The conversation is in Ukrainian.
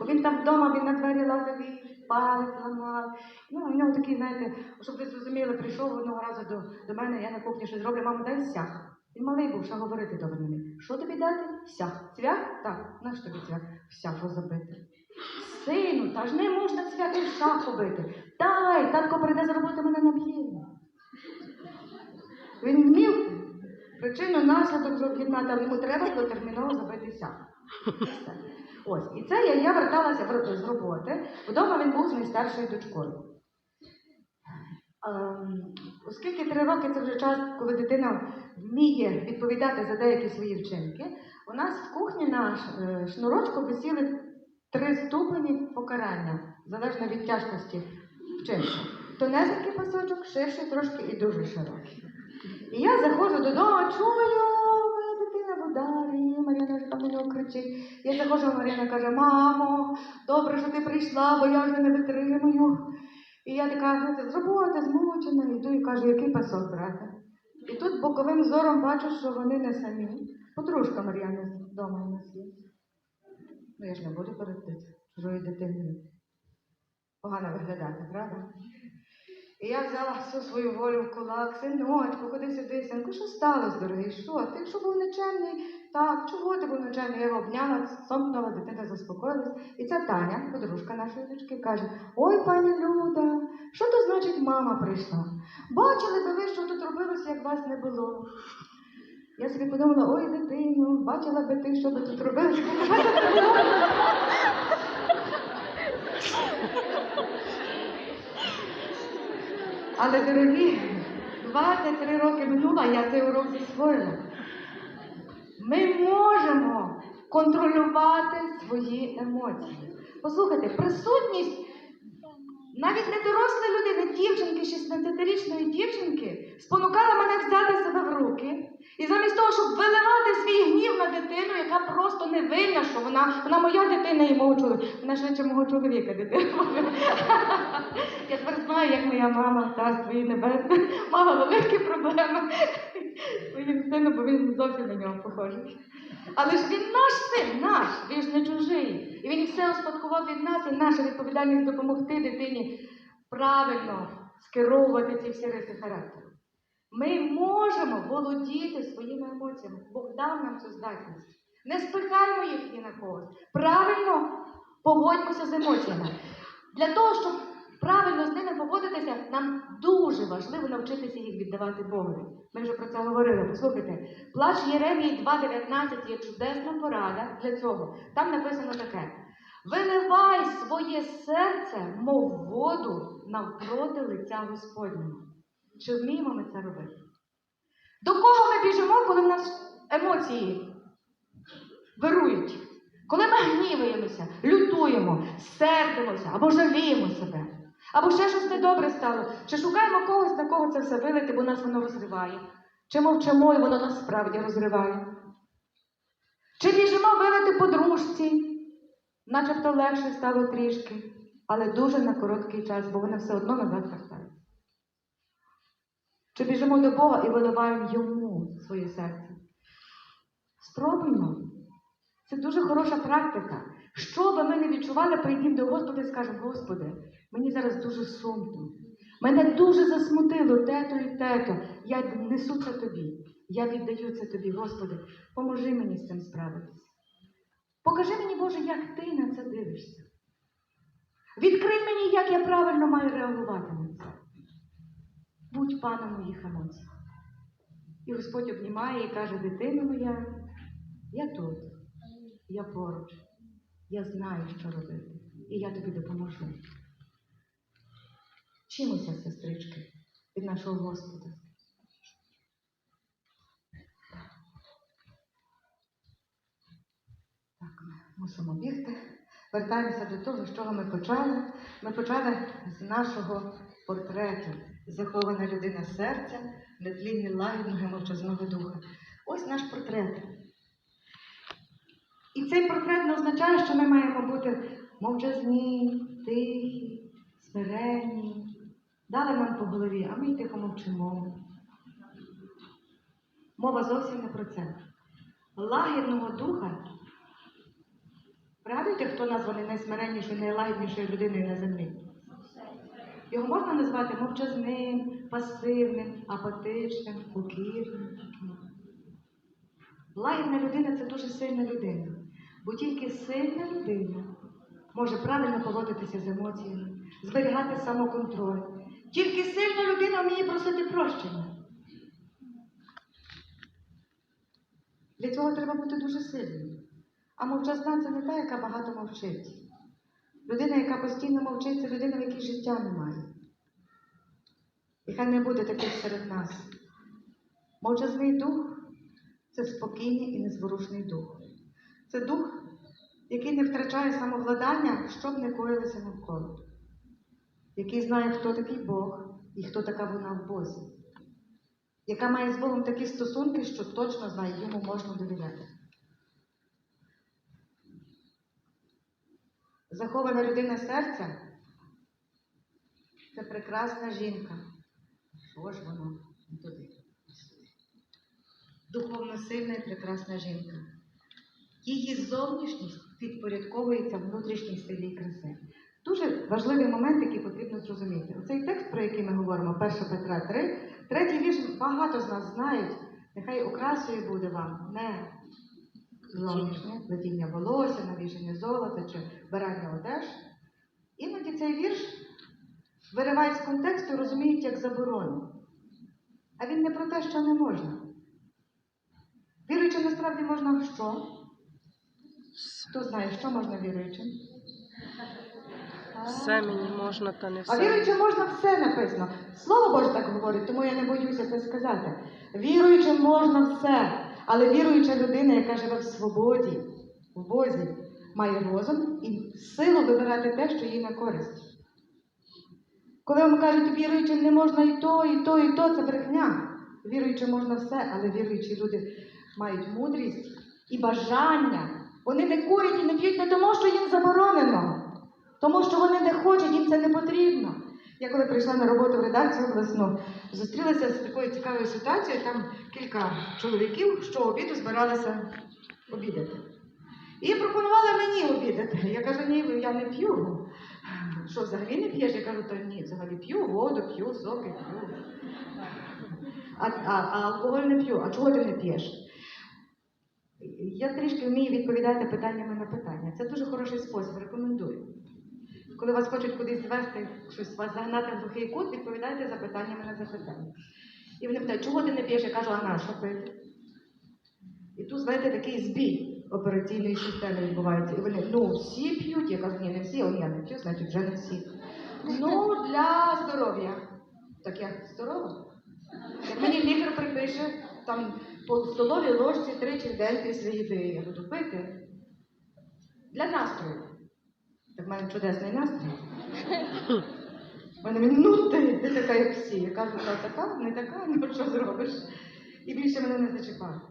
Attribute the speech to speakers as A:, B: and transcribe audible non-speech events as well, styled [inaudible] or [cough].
A: Бо він там вдома, він на двері лазив і палець ламав. Ну, у нього такий, знаєте, щоб ви зрозуміли, прийшов одного разу до, до мене, я на кухні щось роблю, мамо, дай сяг. Він малий був, що говорити добре не міг. Що тобі дати? Сяг. Цвях? Так, на що тобі цвях? Що забити. Сину, та ж не можна і в шаху. Дай, татко прийде з роботи, мене наб'є. Він вмів причину наслідок роз'єднати, але йому треба було терміново забитися. Все. Ось, і це я, я верталася з роботи. Вдома він був з найстаршою дочкою. Ем, оскільки три роки це вже час, коли дитина вміє відповідати за деякі свої вчинки, у нас в кухні на е, шнурочку висіли три ступені покарання, залежно від тяжкості вчинку. Тонесенький пасочок, ширший трошки і дуже широкий. І я заходжу додому, чую, Мар'яна вже там у нього кричить. Я заходжу, а Мар'яна каже, мамо, добре, що ти прийшла, бо я вже не витримую. І я така, знаєте, з роботи, змучена, йду і кажу, який пасок брати. І тут боковим зором бачу, що вони не самі. Подружка Мар'яни вдома у нас є. Ну я ж не буду перед чужою дитиною. Погано виглядати, правда? І я взяла всю свою волю в кулак, синочку, ходи сюди, синку, що сталося, дорогий? Що? Ти що був нечемний? Так, чого ти був нечемний? Я його обняла, сомкнула, дитина заспокоїлась. І ця Таня, подружка нашої дочки, каже: Ой, пані Люда, що то значить мама прийшла? Бачили би ви, що тут робилося, як вас не було. Я собі подумала, ой, дитину, бачила би ти, що би тут робилося, як вас не було. Але, дорогі, 23 роки минуло, я цей урок засвоїла. Ми можемо контролювати свої емоції. Послухайте, присутність навіть не дорослої людини, дівчинки, 16-річної дівчинки, спонукала мене взяти себе в руки. І замість того, щоб виливати свій гнів на дитину, яка просто не винна, що вона, вона моя дитина і мого чоловіка. Вона швидше мого чоловіка дитина. [laughs] Я тепер знаю, як моя мама, царство її небесне, мала великі проблеми своїм сином, бо він зовсім на нього похожий. Але ж він наш син, наш, він ж не чужий. І він все успадкував від нас, і наша відповідальність допомогти дитині правильно скеровувати ці всі риси характеру. Ми можемо володіти своїми емоціями. Бог дав нам цю здатність. Не спихаймо їх ні на когось. Правильно поводьмося з емоціями. Для того, щоб правильно з ними поводитися, нам дуже важливо навчитися їх віддавати Богові. Ми вже про це говорили. Послухайте, плач Єремії 2.19 є чудесна порада для цього. Там написано таке: виливай своє серце, мов воду навпроти лиця Господнього. Чи вміємо ми це робити? До кого ми біжимо, коли в нас емоції вирують? Коли ми гніваємося, лютуємо, сердимося або жаліємо себе, або ще щось недобре стало, чи шукаємо когось, на кого це все вилити, бо нас воно розриває, чи мовчимо, і воно нас справді розриває. Чи біжимо вилити подружці, начебто легше стало трішки, але дуже на короткий час, бо вона все одно назад вертається. Чи біжимо до Бога і виливаємо йому своє серце? Спробуймо. Це дуже хороша практика. Що би ми не відчували, прийдімо до Господа і скажемо, Господи, мені зараз дуже сумно. Мене дуже засмутило те-то і те-то. Я несу це тобі. Я віддаю це тобі, Господи. Поможи мені з цим справитися. Покажи мені, Боже, як ти на це дивишся. Відкрий мені, як я правильно маю реагувати на це. Будь паном моїх емоцій. І Господь обнімає і каже, дитина моя, я тут, я поруч, я знаю, що робити, і я тобі допоможу. Вчимося, сестрички, від нашого Господа. Так, ми мусимо бігти. Вертаємося до того, з чого ми почали. Ми почали з нашого портрету. Захована людина серця, нетлінні лагідного мовчазного духа. Ось наш портрет. І цей портрет не означає, що ми маємо бути мовчазні, тихі, смиренні. Дали нам по голові, а ми й тихо мовчимо. Мова зовсім не про це. Лагідного духа Пригадуєте, хто названий найсмиреннішою, найлагіднішою людиною на землі? Його можна назвати мовчазним, пасивним, апатичним, покірним. Лагідна людина це дуже сильна людина, бо тільки сильна людина може правильно поводитися з емоціями, зберігати самоконтроль. Тільки сильна людина вміє просити прощення. Для цього треба бути дуже сильним. А мовчазна це не та, яка багато мовчить. Людина, яка постійно мовчить, це людина, в якій життя немає. І хай не буде таких серед нас. Мовчазний дух це спокійний і незворушний дух. Це дух, який не втрачає самовладання, щоб не коїлося навколо, який знає, хто такий Бог і хто така вона в Бозі, яка має з Богом такі стосунки, що точно знає, йому можна довіряти. Захована людина серця це прекрасна жінка. Що ж воно не туди? Духовно сильна і прекрасна жінка. Її зовнішність підпорядковується внутрішній силі краси. Дуже важливий момент, який потрібно зрозуміти. Оцей текст, про який ми говоримо, 1 Петра 3, третій вірш багато з нас знають. Нехай окрасою буде вам не плетіння волосся, навішання золота чи вбирання одеж. Іноді цей вірш виривають з контексту розуміють як заборону. А він не про те, що не можна. Віруючим насправді можна в що? Хто знає, що можна віруючим?
B: Все мені можна, та не
A: А
B: все.
A: віруючим можна все написано. Слово Боже так говорить, тому я не боюся це сказати. Віруючим можна все, але віруюча людина, яка живе в свободі, в Бозі, має розум і силу вибирати те, що їй на користь. Коли вам кажуть, віруючим не можна і то, і то, і то, це брехня. Віруючим можна все, але віруючі люди мають мудрість і бажання. Вони не курять і не п'ють не тому, що їм заборонено, тому що вони не хочуть, їм це не потрібно. Я коли прийшла на роботу в редакцію обласну, зустрілася з такою цікавою ситуацією, там кілька чоловіків, що обіду збиралися обідати. І пропонували мені обідати. Я кажу, ні, я не п'ю. Що, взагалі не п'єш? Я кажу, та ні, взагалі п'ю воду, п'ю, соки, п'ю. А, а, а алкоголь не п'ю. А чого ти не п'єш? Я трішки вмію відповідати питаннями на питання. Це дуже хороший спосіб, рекомендую. Коли вас хочуть кудись звести, щось вас загнати в глухий кут, відповідайте запитаннями на запитання. І вони питають, чого ти не п'єш? Я кажу, а на що пити? І тут, знаєте, такий збій операційної системи відбувається. І вони, ну, всі п'ють. Я кажу, ні, не всі, он я не п'ю, значить вже не всі. Ну, для здоров'я. Так я здорова. Як мені лікар припише там по столовій ложці тричі в день після їди, я буду пити. Для настрою. В мене чудесний настрій. [laughs] Мене мені, ну ти, ти така, як всі. Я кажу, така, не така, ну що зробиш? І більше мене не зачіпають.